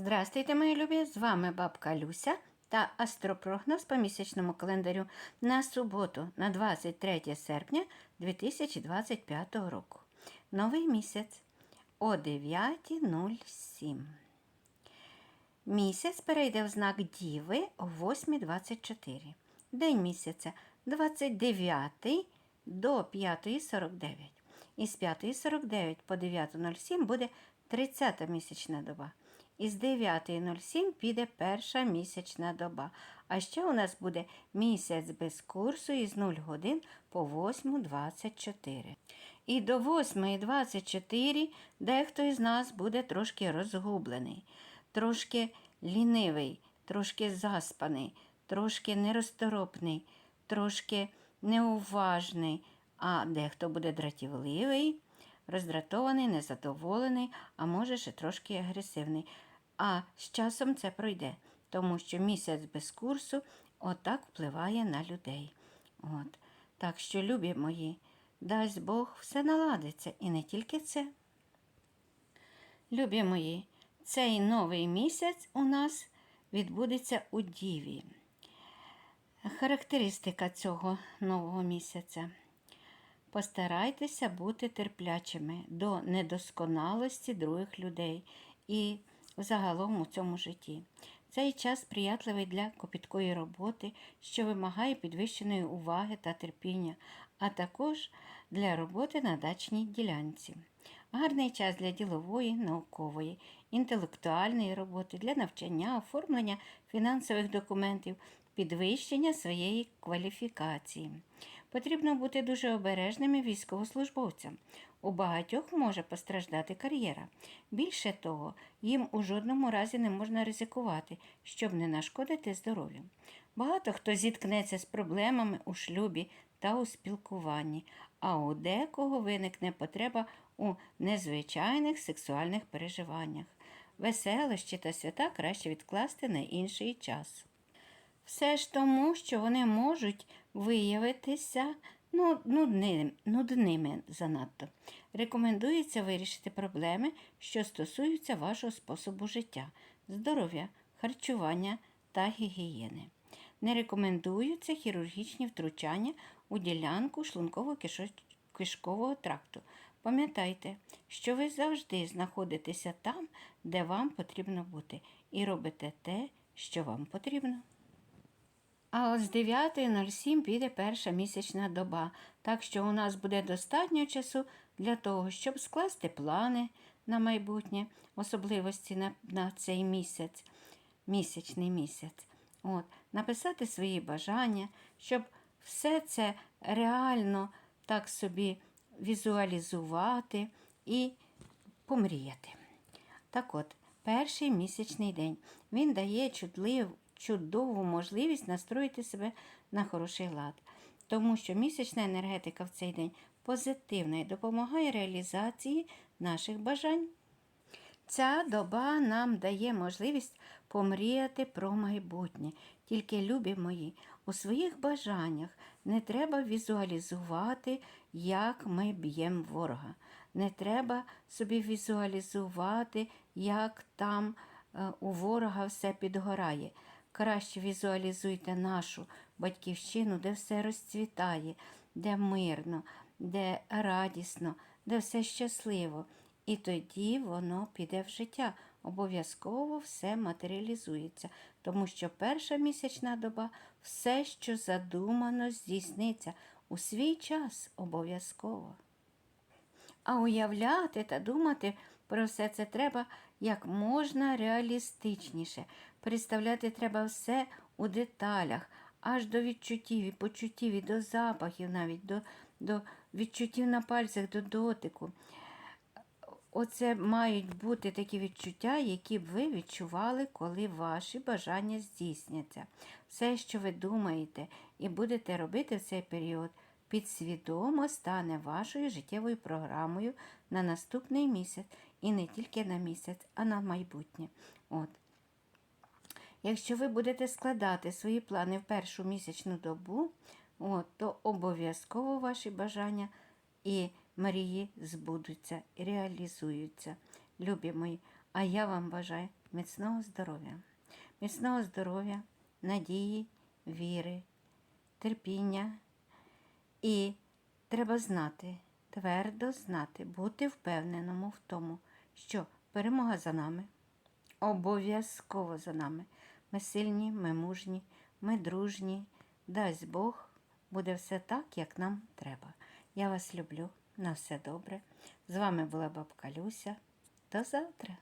Здравствуйте, мої любі! З вами бабка Люся та астропрогноз по місячному календарю на суботу, на 23 серпня 2025 року. Новий місяць о 9.07. Місяць перейде в знак Діви о 8.24. День місяця 29 до 5.49. Із 5.49 по 9.07 буде 30 місячна доба. Із 9.07 піде перша місячна доба. А ще у нас буде місяць без курсу із 0 годин по 8.24. І до 8.24 дехто із нас буде трошки розгублений, трошки лінивий, трошки заспаний, трошки нерозторопний, трошки неуважний, а дехто буде дратівливий, роздратований, незадоволений, а може ще трошки агресивний. А з часом це пройде, тому що місяць без курсу отак впливає на людей. От. Так що, любі мої, дасть Бог, все наладиться і не тільки це. Любі мої, цей новий місяць у нас відбудеться у Діві. Характеристика цього нового місяця. Постарайтеся бути терплячими до недосконалості других людей і загалом у цьому житті. Цей час сприятливий для копіткої роботи, що вимагає підвищеної уваги та терпіння, а також для роботи на дачній ділянці. Гарний час для ділової, наукової, інтелектуальної роботи, для навчання, оформлення фінансових документів, підвищення своєї кваліфікації. Потрібно бути дуже обережними військовослужбовцям. У багатьох може постраждати кар'єра. Більше того, їм у жодному разі не можна ризикувати, щоб не нашкодити здоров'ю. Багато хто зіткнеться з проблемами у шлюбі та у спілкуванні, а у декого виникне потреба у незвичайних сексуальних переживаннях. Веселощі та свята краще відкласти на інший час. Все ж тому, що вони можуть виявитися ну, нудним, нудними занадто. Рекомендується вирішити проблеми, що стосуються вашого способу життя, здоров'я, харчування та гігієни. Не рекомендуються хірургічні втручання у ділянку шлунково-кишкового тракту. Пам'ятайте, що ви завжди знаходитеся там, де вам потрібно бути, і робите те, що вам потрібно. А з 9.07 піде перша місячна доба, так що у нас буде достатньо часу для того, щоб скласти плани на майбутнє, особливості на, на цей місяць, місячний місяць. От, Написати свої бажання, щоб все це реально так собі візуалізувати і помріяти. Так от, перший місячний день він дає чудлив, чудову можливість настроїти себе на хороший лад, тому що місячна енергетика в цей день позитивна і допомагає реалізації наших бажань. Ця доба нам дає можливість помріяти про майбутнє. Тільки, любі мої, у своїх бажаннях не треба візуалізувати, як ми б'ємо ворога. Не треба собі візуалізувати, як там е, у ворога все підгорає. Краще візуалізуйте нашу батьківщину, де все розцвітає, де мирно, де радісно, де все щасливо. І тоді воно піде в життя. Обов'язково все матеріалізується, тому що перша місячна доба все, що задумано, здійсниться у свій час обов'язково. А уявляти та думати про все це треба як можна реалістичніше. Представляти треба все у деталях, аж до відчуттів і почуттів, і до запахів, навіть до, до відчуттів на пальцях, до дотику. Оце мають бути такі відчуття, які б ви відчували, коли ваші бажання здійсняться. Все, що ви думаєте і будете робити в цей період, підсвідомо стане вашою життєвою програмою на наступний місяць і не тільки на місяць, а на майбутнє. От. Якщо ви будете складати свої плани в першу місячну добу, от, то обов'язково ваші бажання і мрії збудуться і реалізуються. Любі мої, а я вам бажаю міцного здоров'я, міцного здоров'я, надії, віри, терпіння. І треба знати, твердо знати, бути впевненому в тому, що перемога за нами, обов'язково за нами. Ми сильні, ми мужні, ми дружні. Дасть Бог, буде все так, як нам треба. Я вас люблю. На все добре. З вами була бабка Люся. До завтра.